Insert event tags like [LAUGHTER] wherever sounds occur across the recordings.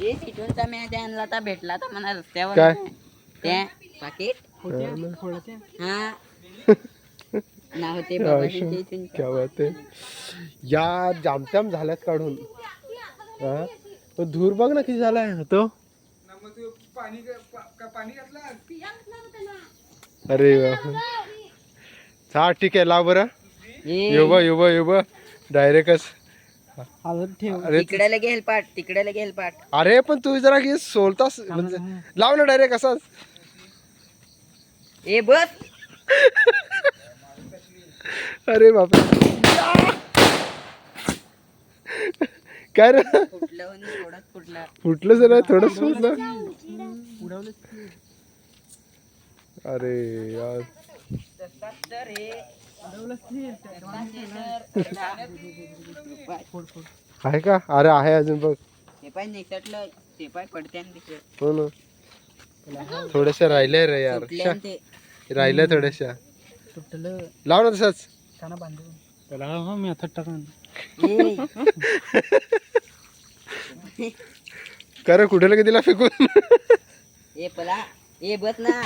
ते मी ते आणला तर भेटला तर मला रस्त्यावर काय? ते पाकिट. हा. नाव ते अच्छा, बाबांचे इथून. क्या बात आहे. या जामत्याम झाल्यात काढून. हा? तो धूर बघ ना किती झालाय. तो? अरे वा. हा ठीक आहे लाव बरं. ए, यो बा यो बा यो बा डायरेक्टच अरे तिकडे लगे हेलपाट तिकडे लगे हेलपाट अरे पण तू जरा की सोलतास म्हणजे लाव ना डायरेक्ट असाच. ए बस. अरे बापरे. काय रे? फुटलं फुटलं. जरा थोडं फुटलं अरे यार. आहे का? अरे आहे अजून बघ. ते पाय निसटलं ते पाय पडते तिकडे. हो ना. थोड्याशा राहिल्या रे यार. फुटले आणि ते. राहिल्या थोड्याशा. लाव ना तसाच. ए, कर कुठे लगे दिला फेकून? ए पला. ए बस ना.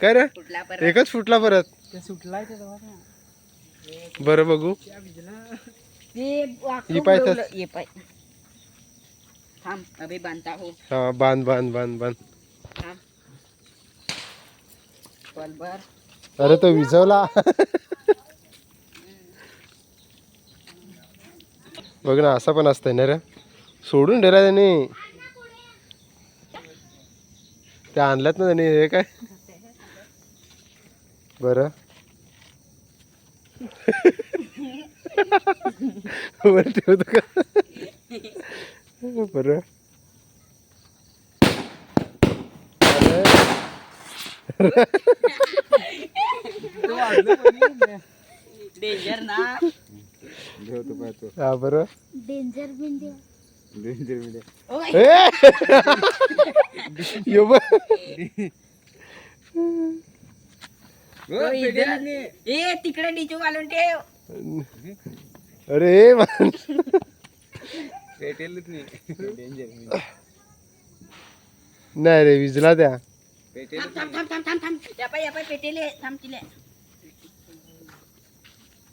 काय रे? फुटला परत. एकच फुटला परत? बरं बघू. ते वाकडं ये पाय उडवलं. ये पाय. थांब अभि बांधता हो. हा बांध बांध बांध बांध. थांब. पलभर अरे तो विझवला. बघ ना असा पण असतंय ना रे. सोडून दिला त्याने. ते आणल्यात ना त्याने हे काय? बरं वर ठेवतो का बरं अरे डेंजर ना हा बरं डेंजर बिंजर ओय ए यो बघ. ओय, इधर. ए तिकडे डिचू घालून ठेव. अरे नाही. रे विजला त्या थांब थांब पेटेले थांब तिले.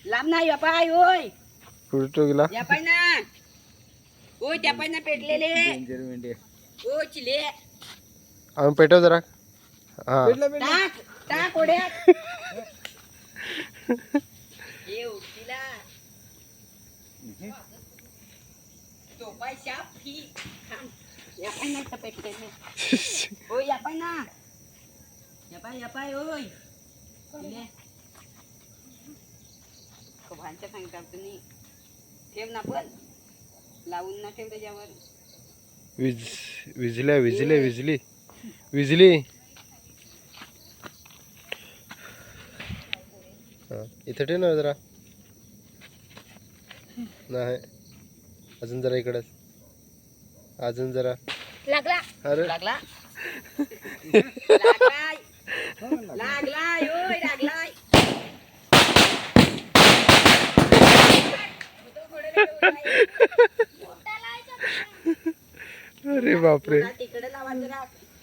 लांब ना या पाय ओय. कुठे तो गेला. या पाय ना पाय ना पेटलेले. ओ चिले. आम्ही पेटव जरा. हा. टाक. टाक ओढ्यात ना ओय या पाय [LAUGHS] ना. या पाय या पाय ओय चिले भांच्या सांगतात तुम्ही ठेव ना पण. लावून ना ठेव त्याच्यावर. विज विजल्या विजले विजली. विजली हा इथं ठेव ना जरा. नाही. अजून जरा इकडंच. अजून जरा. लागला. अरे. लागला. [LAUGHS] लागलाय लागलाय ओय लागलाय. अरे बापरे. तिकडे लावा जरा.